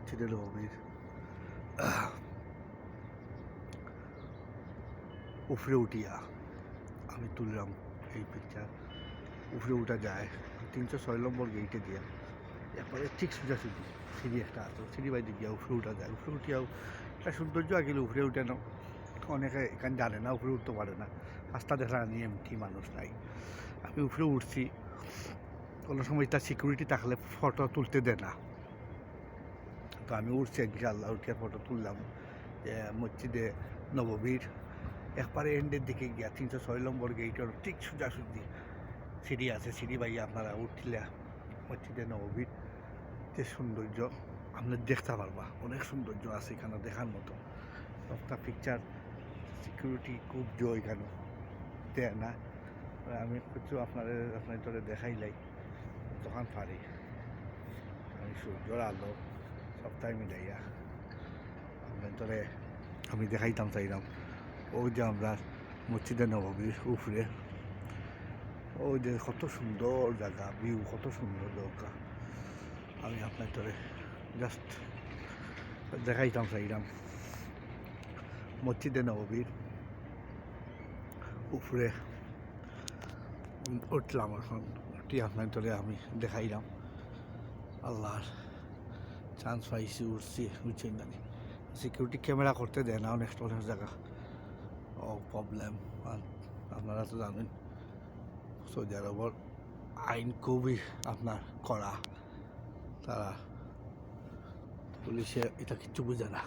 মসজিদে নবীর উপরে উঠিয়া আমি তুললাম এই পিকচার উপরে উঠা যায় তিনশো ছয় নম্বর গেইটে দিয়া এরপরে ঠিক সোজাসুজি সিঁড়ি একটা আছে সিঁড়ি বাইতে গিয়া উপরে উঠা যায় উপরে উঠিয়াও একটা সৌন্দর্য আগেলে উফরে উঠে না অনেকে এখানে জানে না উপরে উঠতে পারে না রাস্তা দেখা নিয়ে এমটি মানুষ নাই আমি উপরে উঠছি কোনো সময় তার সিকিউরিটি থাকলে ফটো তুলতে দেয় না তো আমি উঠছি ইনশাল্লাহ উঠে ফটো তুললাম মসজিদে নববীর। একবারে এন্ডের দিকে গিয়া তিনশো ছয় নম্বর গেইটের ঠিক সোজাসুজি সিঁড়ি আছে। সিঁড়ি বাইয়ে আপনারা উঠলে মসজিদে নববীর। যে সৌন্দর্য আপনি দেখতে পারবা, অনেক সৌন্দর্য আছে এখানে দেখার মতো। একটা পিকচার সিকিউরিটি খুব জয় এখানে। দেয় না। আমি কিছু আপনার আপনার তোরে দেখাইলাই তখন পারি। আমি সূর্যর আলো। সপ্তাহে মিলাইয়া তোরে আমি দেখাইতাম চাইলাম। ওই যে আমরা মসজিদে নববীর উপরে, ওই যে কত সুন্দর জায়গা ভিউ কত সুন্দর জায়গা আমি আপনার তোরে জাস্ট দেখাইতাম চাইলাম। মসজিদে নববীর উপরে উঠলাম এখন, উঠি আপনার তোরে আমি দেখাইলাম আল্লাহর চান্স পাইছি উঠছি উঠছি জানি সিকিউরিটি ক্যামেরা করতে দেয় না, অনেক অনেক জায়গা। ও প্রবলেম আপনারা তো জানেন, সৌদি আরবর আইন খুবই আপনার করা তারা পুলিশে এটা কিচ্ছু বুঝে না।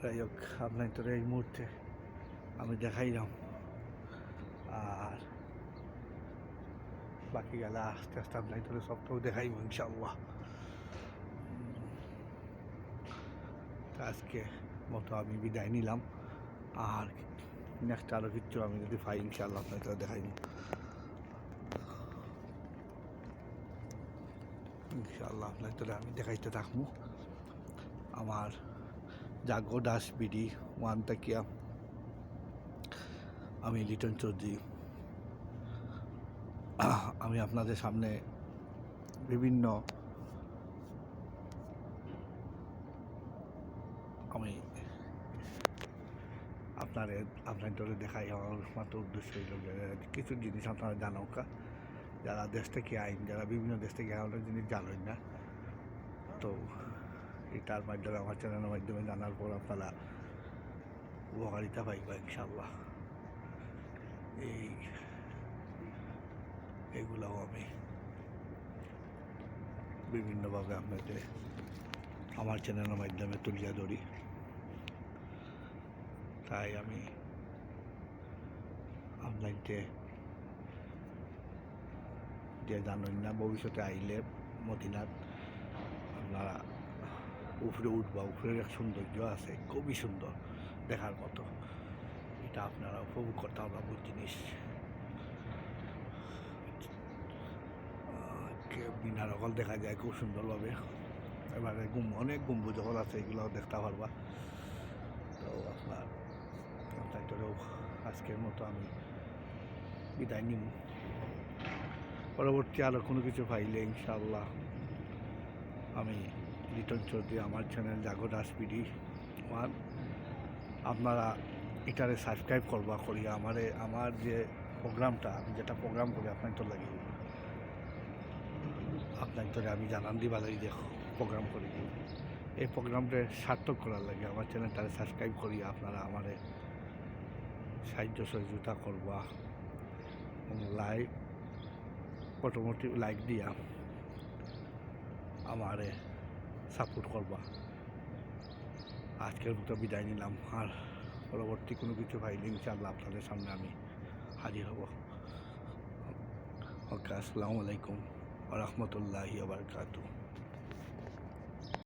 যাই হোক, আপনার এই মুহূর্তে আমি দেখাইলাম। আর বাকি গেলা, আস্তে আস্তে আপনার তোরে সবটাও দেখাইব ইনশাল্লাহ তা আজকে মতো আমি বিদায় নিলাম। আর নেক্সট আরও কিচ্ছু আমি যদি পাই ইনশাল্লাহ আপনার তোরে দেখাইব। ইনশাল্লাহ আপনার তোরে আমি দেখাইতে থাকব। আমার জাগো দাস বিডি ওয়ান তাকিয়া আমি লিটন চৌধুরী। আমি আপনাদের সামনে বিভিন্ন আমি আপনার আপনার ধরে দেখাই আমার মাত্র উদ্দেশ্য হইল কিছু জিনিস আপনারা জানো কা যারা দেশ থেকে আইন, যারা বিভিন্ন দেশ থেকে আইন জিনিস জানেন না। তো এটার মাধ্যমে, আমার চ্যানেলের মাধ্যমে জানার পর আপনারা উপকারিতা পাইবা ইনশাল্লাহ এই এগুলোও আমি বিভিন্নভাবে আপনাদের আমার চ্যানেলের মাধ্যমে তুলিয়া ধরি। তাই আমি আপনাকে যে জানেন না ভবিষ্যতে আইলে মদিনাত আপনারা উপরে উঠবা, উপরের এক সৌন্দর্য আছে, খুবই সুন্দর দেখার মতো। এটা আপনারা উপভোগ করতে হবে জিনিস আহ, কে- মিনার অকল দেখা যায় খুব সুন্দরভাবে। এবারে অনেক গম্বুজ হল আছে এগুলো দেখতে পারবা। তো আপনার ধরেও আজকের মতো আমি বিদায় নিব। পরবর্তী আরও কোনো কিছু পাইলে ইনশাআল্লাহ আমি লিটন চৌধুরী আমার চ্যানেল জাগো দাসপিডি ওয়ান। আপনারা এটারে সাবস্ক্রাইব করবা করি আমারে, আমার যে প্রোগ্রামটা, আমি যেটা প্রোগ্রাম করি আপনার তো লাগে আপনার তো আমি জানান দিবা লাগি যে প্রোগ্রাম করি। এই প্রোগ্রামটা সার্থক করার লাগে। আমার চ্যানেলটারে সাবস্ক্রাইব করি, আপনারা আমারে সাহায্য সহযোগিতা করবা। লাইক মোটামুটি লাইক দিয়া আমারে সাপোর্ট করবা। আজকের মতো বিদায় নিলাম। আর পরবর্তী কোনো কিছু পাইলে ইনশাআল্লাহ আপনাদের সামনে আমি হাজির হব। ওকে, আসসালামু আলাইকুম। রহমতুল্লাহি আবরকাতু